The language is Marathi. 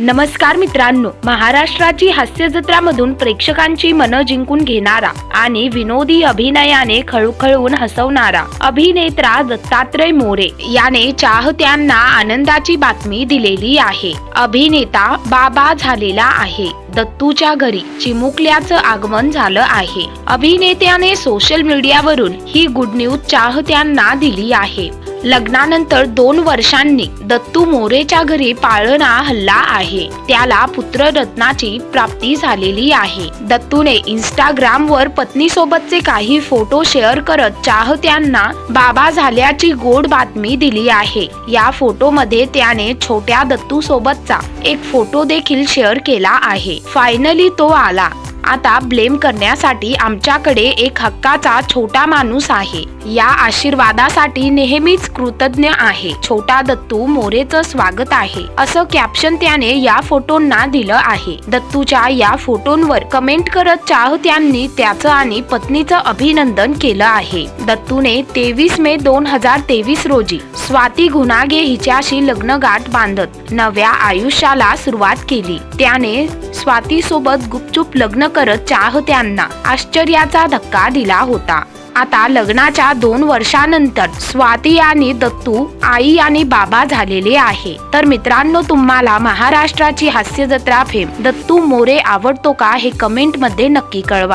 नमस्कार मित्रांनो महाराष्ट्राची हास्य जत्रामधून प्रेक्षकांची मनं जिंकून घेणारा आणि विनोदी अभिनयाने खळखळून हसवणारा अभिनेत्रा दत्तात्रय मोरे याने चाहत्यांना आनंदाची बातमी दिलेली आहे. अभिनेता बाबा झालेला आहे. दत्तूच्या घरी चिमुकल्याचं आगमन झालं आहे. अभिनेत्याने सोशल मीडियावरून ही गुड न्यूज चाहत्यांना दिली आहे. लग्नानंतर दोन वर्षांनी दत्तू मोरेच्या घरी पाळणा हल्ला आहे. त्याला पुत्ररत्नाची प्राप्ती झालेली आहे. दत्तूने इंस्टाग्राम वर पत्नीसोबतचे काही फोटो शेअर करत चाहत्यांना बाबा झाल्याची गोड बातमी दिली आहे. या फोटोमध्ये त्याने छोट्या दत्तू सोबतचा एक फोटो देखील शेअर केला आहे. फायनली तो आला. आता ब्लेम करण्यासाठी आमच्याकडे एक हक्काचा छोटा माणूस आहे. या आशीर्वादासाठी नेहमीच कृतज्ञ आहे. छोटा दत्तू मोरेचं स्वागत आहे. असं कॅप्शन त्याने या फोटोंना दिलं आहे. दत्तूच्या या फोटोंवर कमेंट करत चाहत्यांनी त्याचं आणि पत्नीचं अभिनंदन केलं आहे. दत्तूने तेवीस मे दोन हजार तेवीस रोजी स्वाती गुणागे हिच्याशी लग्नगाठ बांधत नव्या आयुष्याला सुरुवात केली. त्याने स्वाती सोबत गुपचूप लग्न करत चाहत्यांना आश्चर्याचा धक्का दिला होता. आता लग्नाच्या दोन वर्षानंतर स्वाती आणि दत्तू आई आणि बाबा झालेले आहे. तर मित्रांनो तुम्हाला महाराष्ट्राची हास्य जत्रा फेम दत्तू मोरे आवडतो का हे कमेंटमध्ये नक्की कळवा.